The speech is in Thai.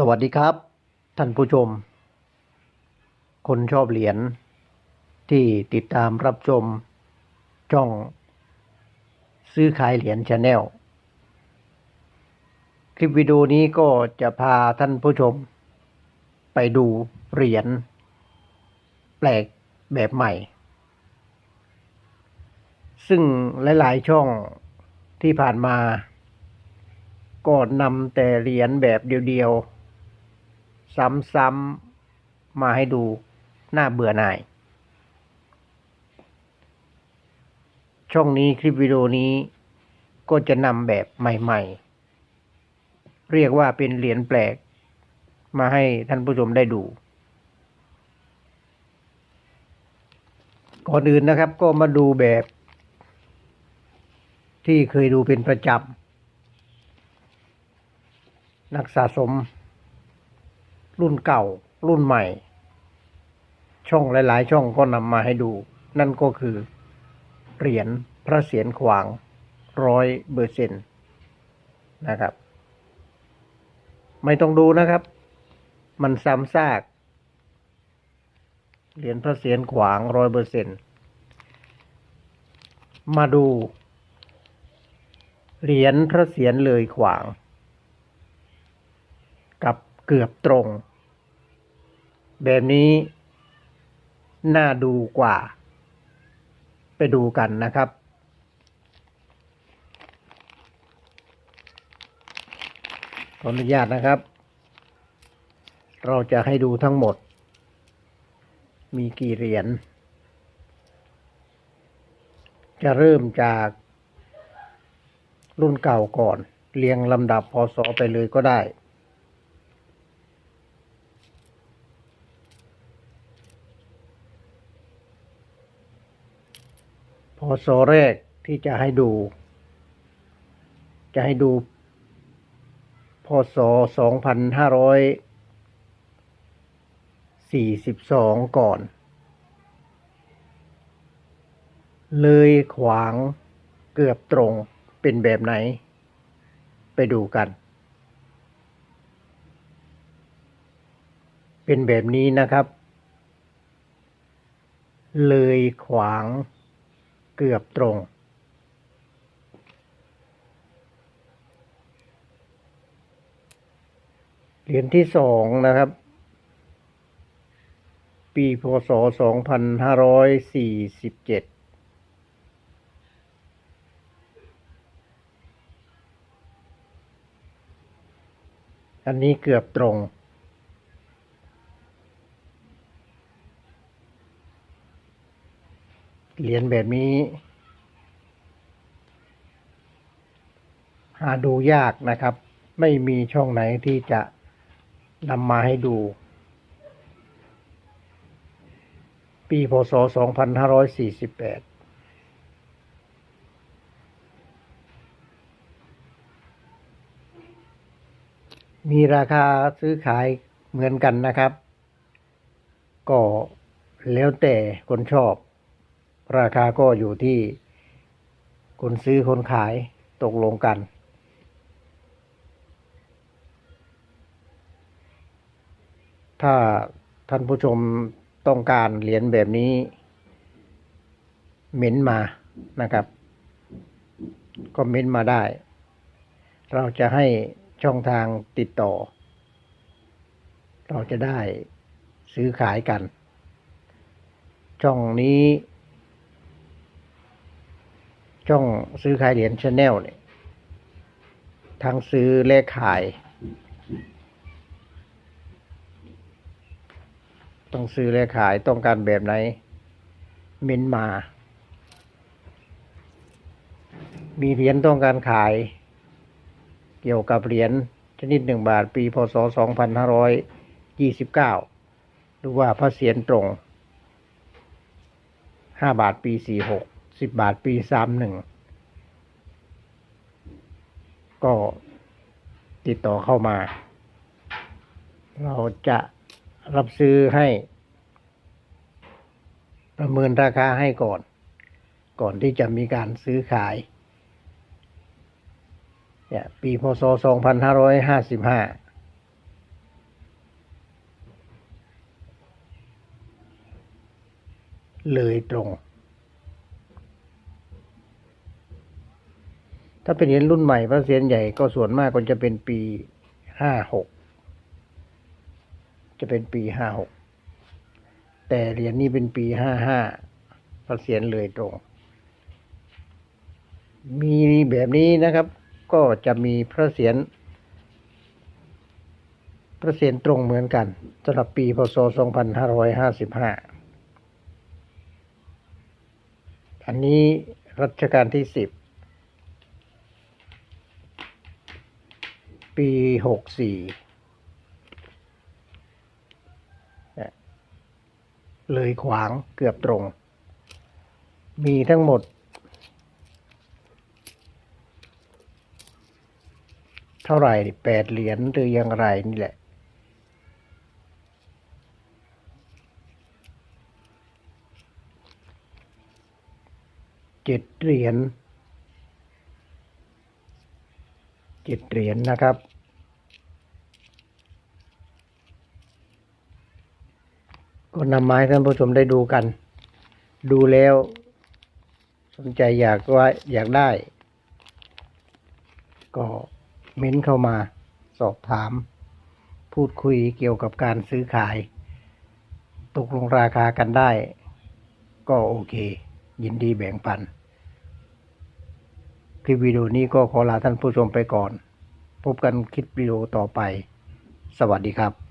สวัสดีครับ ท่านผู้ชม คนชอบเหรียญที่ติดตามรับชมช่อง ซื้อขายเหรียญชาแนลคลิปวิดีโอนี้ก็จะพาท่านผู้ชม ไปดูเหรียญแปลกแบบใหม่ ซึ่งหลาย ๆ ช่องที่ผ่านมาก็นำแต่เหรียญแบบเดียว ๆ ซ้ำๆมาให้ดูน่าเบื่อหน่าย ช่องนี้คลิปวิดีโอนี้ก็จะนำแบบใหม่ๆ เรียกว่าเป็นเหรียญแปลก มาให้ท่านผู้ชมได้ดู ก่อนอื่นนะครับก็มาดูแบบ ที่เคยดูเป็นประจำนักสะสม รุ่นเก่า รุ่นใหม่ ช่องหลาย ๆ ช่องก็นำมาให้ดู นั่นก็คือเหรียญพระเศียรขวางร้อยเปอร์เซ็นต์นะครับ ไม่ต้องดูนะครับ มันซ้ำซากเหรียญพระเศียรขวางร้อยเปอร์เซ็นต์มาดูเหรียญพระเศียรเลยขวาง กับเกือบตรง แบบนี้น่าดูกว่า ไปดูกันนะครับ ขออนุญาตนะครับ เราจะให้ดูทั้งหมด มีกี่เหรียญ จะเริ่มจากรุ่นเก่าก่อน เรียงลำดับพศไปเลยก็ได้ พศแรกที่จะให้ดู จะให้ดูพศสองพันห้าร้อยสี่สิบสองก่อน เลยขวางเกือบตรงเป็นแบบไหน ไปดูกัน เป็นแบบนี้นะครับ เลยขวาง เกือบตรง เหรียญที่สองนะครับ ปีพศสองพันห้าร้อยสี่สิบเจ็ดอันนี้เกือบตรง เหรียญแบบนี้ หาดูยากนะครับ ไม่มีช่องไหนที่จะนำมาให้ดู ปีพศ 2548มีราคาซื้อขายเหมือนกันนะครับ ก็แล้วแต่คนชอบ ราคาก็อยู่ที่คนซื้อคนขายตกลงกัน ถ้าท่านผู้ชมต้องการเหรียญแบบนี้เม้นมานะครับ ก็เม้นมาได้ เราจะให้ช่องทางติดต่อ เราจะได้ซื้อขายกัน ช่องนี้ ช่องซื้อขายเหรียญชาแนลเนี่ยทั้งซื้อและขาย ต้องซื้อและขายต้องการแบบไหนม้นมา มีเหรียญต้องการขาย เกี่ยวกับเหรียญชนิดหนึ่งบาทปีพศสองพันห้าร้อยยี่สิบเก้าหรือว่าพระเศียรตรงห้าบาทปีสี่หก สิบบาทปีสามหนึ่ง ก็ติดต่อเข้ามา เราจะรับซื้อให้ ประเมินราคาให้ก่อน ก่อนที่จะมีการซื้อขาย เนี่ย ปีพศ 2555เลยตรง ถ้าเป็นเหรียญรุ่นใหม่พระเศียรใหญ่ก็ส่วนมากก็จะเป็นปีห้าหกจะเป็นปีห้าหกแต่เหรียญนี้เป็นปีห้าห้าพระเศียรเลยตรง มีแบบนี้นะครับ ก็จะมีพระเศียรพระเศียรตรงเหมือนกันสำหรับปีพศ2555อันนี้รัชกาลที่10 ปี64เนี่เลยขวางเกือบตรง มีทั้งหมด เท่าไหร่แปดเหรียญหรือยังไรนี่แหละ เจ็ดเหรียญ เจ็ดเหรียญนะครับ ก็นำมาให้ท่านผู้ชมได้ดูกัน ดูแล้ว สนใจอยากว่าอยากได้ ก็เม้นเข้ามาสอบถาม พูดคุยเกี่ยวกับการซื้อขาย ตกลงราคากันได้ ก็โอเค ยินดีแบ่งปัน คลิปวิดีโอนี้ก็ขอลาท่านผู้ชมไปก่อน พบกันคลิปวิดีโอต่อไป สวัสดีครับ